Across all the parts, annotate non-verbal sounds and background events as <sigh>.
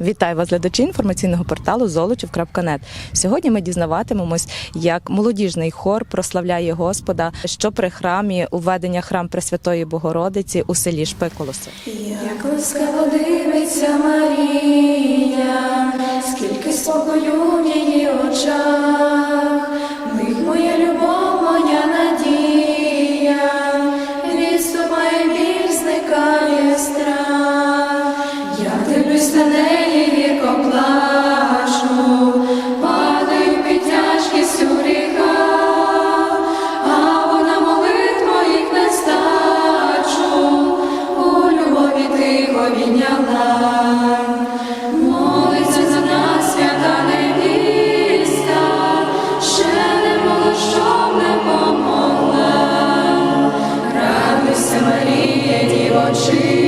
Вітаю вас, глядачі інформаційного порталу Золочів.нет. Сьогодні ми дізнаватимемось, як молодіжний хор прославляє Господа, що при храмі уведення храм Пресвятої Богородиці у селі Шпиколоси. Як ласкаво дивиться Марія, скільки спокою в її очах, Марія,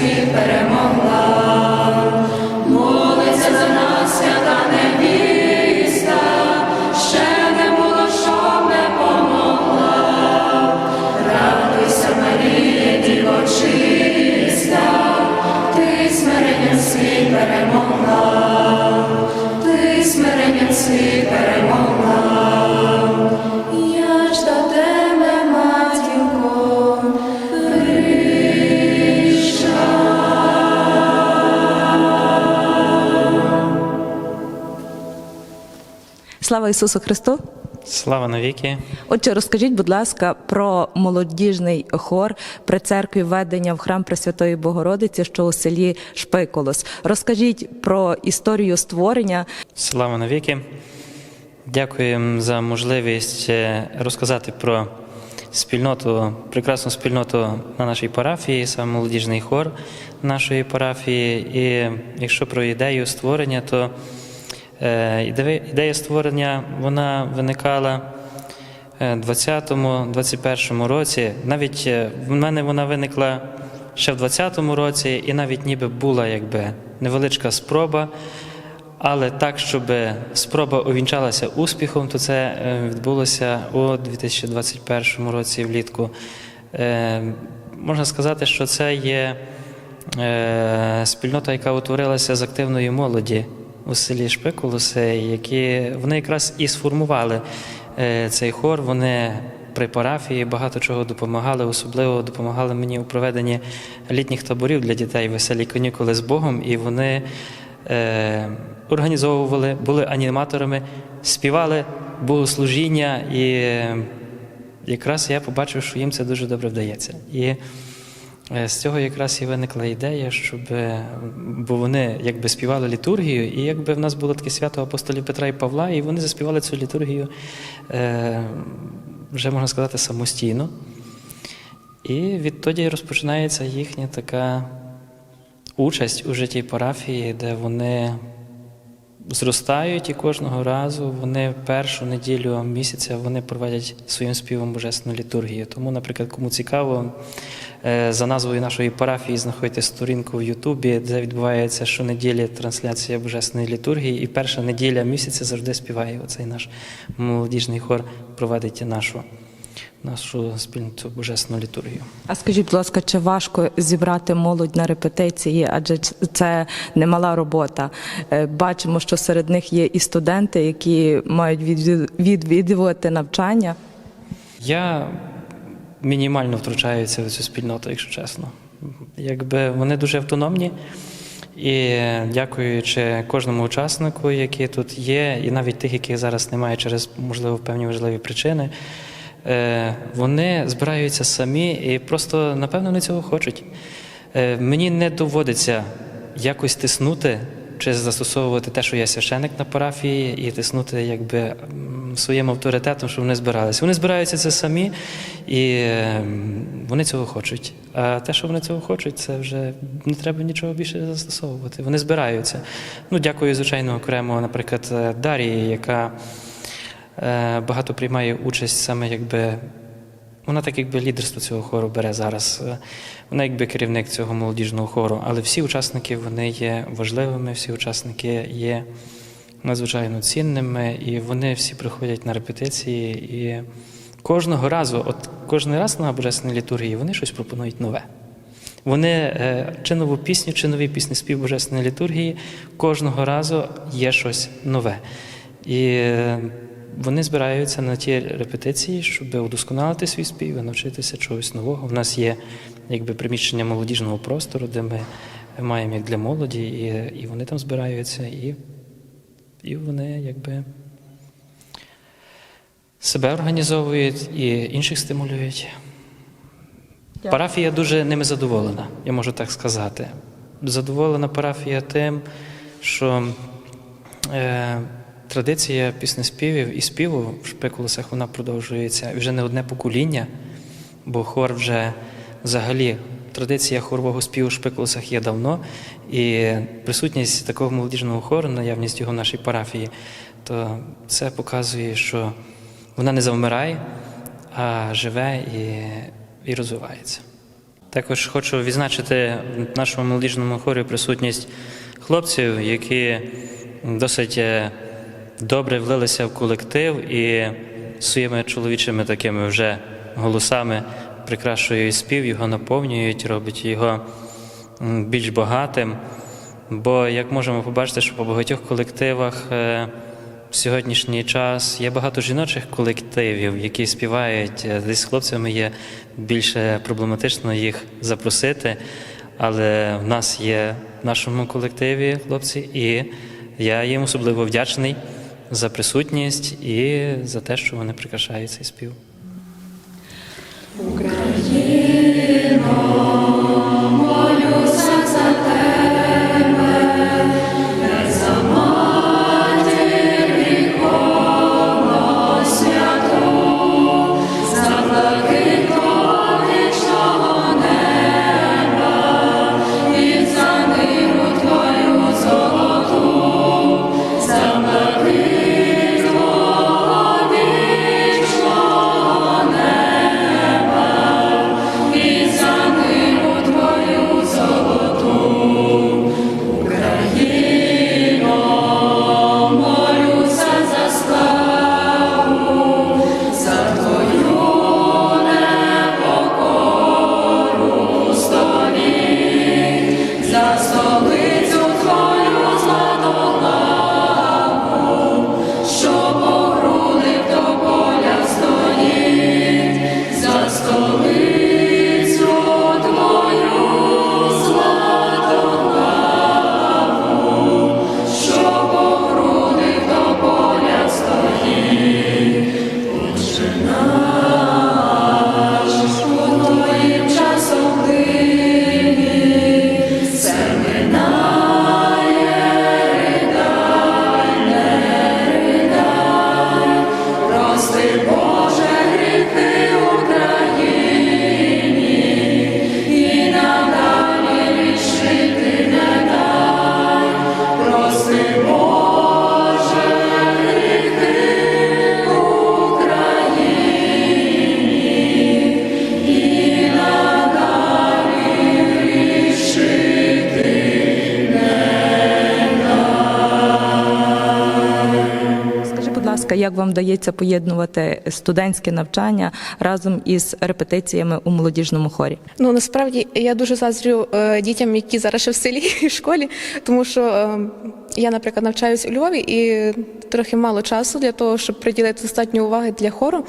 світ перемогла. Ісусу Христу! Слава навіки. Отже, розкажіть, будь ласка, про молодіжний хор при церкві ведення в храм Пресвятої Богородиці, що у селі Шпиколос. Розкажіть про історію створення. Слава навіки. Дякуємо за можливість е, розказати про спільноту, прекрасну спільноту на нашій парафії, саме молодіжний хор нашої парафії. І якщо про ідею створення, то ідея ідея створення вона виникала е, 20-21 році. Навіть е, в мене вона виникла ще в 20-му році, і навіть ніби була якби невеличка спроба. Але так, щоб спроба увінчалася успіхом, то це е, відбулося у 2021 році влітку. Е, Можна сказати, що це є е, спільнота, яка утворилася з активної молоді у селі Шпикулуси, які вони якраз і сформували е, цей хор. Вони при парафії багато чого допомагали, особливо допомагали мені у проведенні літніх таборів для дітей веселі канікули з Богом, і вони е, організовували, були аніматорами, співали богослужіння, і якраз я побачив, що їм це дуже добре вдається. І з цього якраз і виникла ідея, щоб е, бо вони якби співали літургію, і якби в нас було таке свято апостолів Петра і Павла, і вони заспівали цю літургію е, вже можна сказати самостійно. І відтоді розпочинається їхня така участь у житті парафії, де вони зростають і кожного разу вони першу неділю місяця вони проводять своїм співом божественну літургію. Тому, наприклад, кому цікаво, е, за назвою нашої парафії знаходите сторінку в Ютубі, де відбувається щонеділі трансляція божественної літургії, і перша неділя місяця завжди співає оцей наш молодіжний хор, проводить нашу нашу спільну божественну літургію. А скажіть, будь ласка, чи важко зібрати молодь на репетиції? Адже це немала робота. Е, Бачимо, що серед них є і студенти, які мають відвідувати навчання. Я мінімально втручаюся в цю спільноту, якщо чесно. Якби вони дуже автономні. І дякуючи кожному учаснику, який тут є, і навіть тих, яких зараз немає через, можливо, певні важливі причини, е, вони збираються самі і просто, напевно, вони цього хочуть. Е, Мені не доводиться якось тиснути чи застосовувати те, що я священик на парафії, і тиснути якби своїм авторитетом, щоб вони збиралися. Вони збираються це самі, і вони цього хочуть. А те, що вони цього хочуть, це вже не треба нічого більше застосовувати. Вони збираються. Ну, дякую, звичайно, окремо, наприклад, Дарії, яка е, багато приймає участь саме якби. Вона так якби лідерство цього хору бере зараз. Е, Вона якби керівник цього молодіжного хору, але всі учасники вони є важливими, всі учасники є надзвичайно цінними, і вони всі приходять на репетиції. І кожного разу, от кожен раз на божественній літургії, вони щось пропонують нове. Вони е, чи нову пісню, чи нові пісні спів божественної літургії, кожного разу є щось нове. І е, вони збираються на ті репетиції, щоб удосконалити свій спів і навчитися чогось нового. У нас є якби приміщення молодіжного простору, де ми маємо як для молоді, і, і вони там збираються, і, і вони якби себе організовують і інших стимулюють. Парафія дуже ними задоволена, я можу так сказати. Задоволена парафія тим, що е, традиція піснеспівів і співу в шпикулесах вона продовжується вже не одне покоління, бо хор вже взагалі традиція хорового співу в шпикулесах є давно, і присутність такого молодіжного хору, наявність його в нашій парафії, то це показує, що вона не завмирає, а живе і, і розвивається. Також хочу відзначити в нашому молодіжному хорі присутність хлопців, які досить е, добре влилися в колектив і своїми чоловічими такими вже голосами прикрашують спів, його наповнюють, роблять його більш багатим. Бо, як можемо побачити, що по багатьох колективах е, в сьогоднішній час є багато жіночих колективів, які співають е, десь з хлопцями є більше проблематично їх запросити. Але в нас є в нашому колективі хлопці, і я їм особливо вдячний за присутність і за те, що вони прикрашають цей спів. Як вам вдається поєднувати студентське навчання разом із репетиціями у молодіжному хорі? Ну насправді я дуже заздрю е, дітям, які зараз ще в селі і <laughs> в школі, тому що е, я, наприклад, навчаюсь у Львові і трохи мало часу для того, щоб приділити достатньо уваги для хору.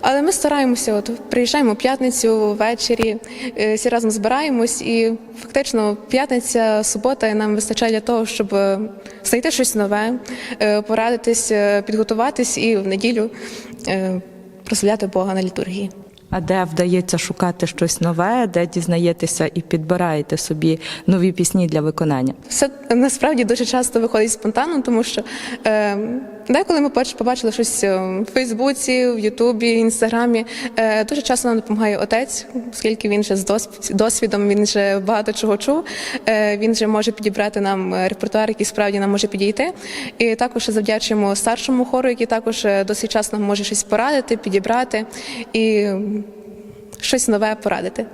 Але ми стараємося, от приїжджаємо п'ятницю ввечері, е, всі разом збираємось, і фактично п'ятниця, субота нам вистачає для того, щоб знайти щось нове, е, порадитись, е, підготуватись і в неділю е, прославляти Бога на літургії. А де вдається шукати щось нове, де дізнаєтеся і підбираєте собі нові пісні для виконання? Все насправді дуже часто виходить спонтанно, тому що е, деколи ми побачили щось е, в Фейсбуці, в Ютубі, Інстаграмі. Е, дуже часто нам допомагає отець, оскільки він вже з досвідом, він вже багато чого чув. Е, він вже може підібрати нам репертуар, який справді нам може підійти. І також завдячуємо старшому хору, який також досить часто може щось порадити, підібрати і щось нове порадити.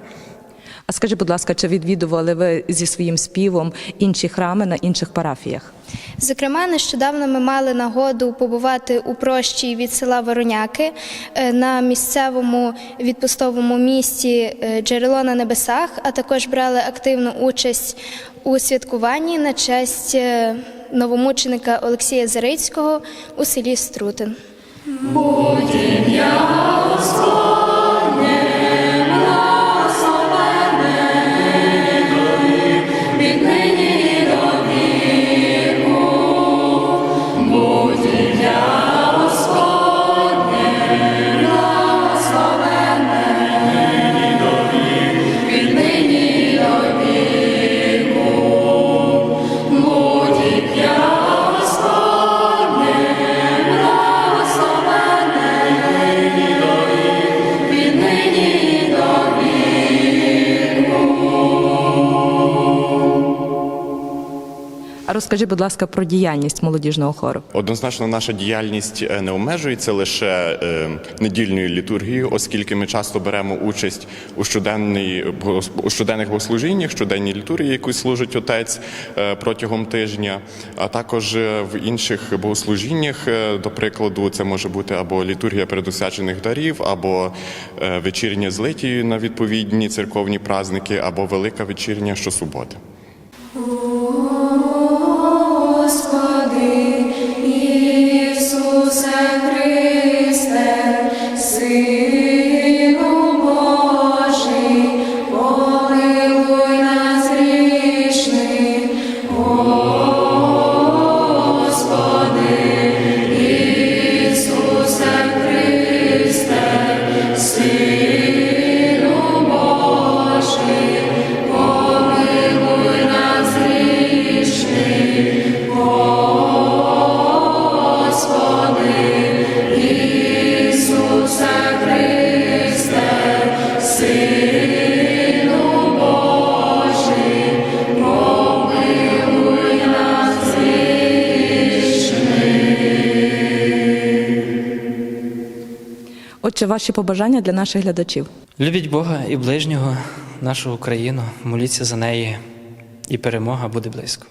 А скажіть, будь ласка, чи відвідували ви зі своїм співом інші храми на інших парафіях? Зокрема, нещодавно ми мали нагоду побувати у прощі від села Вороняки е, на місцевому відпустовому місті е, Джерело на небесах, а також брали активну участь у святкуванні на честь е, новомученика Олексія Зарицького у селі Струтин. віднині А розкажи, будь ласка, про діяльність молодіжного хору. Однозначно, наша діяльність е, не обмежується лише е, недільною літургією, оскільки ми часто беремо участь у щоденній у щоденних богослужіннях, щоденній літургії, яку служить отець е, протягом тижня, а також в інших богослужіннях. До прикладу, це може бути або літургія передосвячених дарів, або вечірня злиті на відповідні церковні праздники, або велика вечірня щосуботи. Ваші побажання для наших глядачів. Любіть Бога і ближнього, нашу Україну, моліться за неї, і перемога буде близько.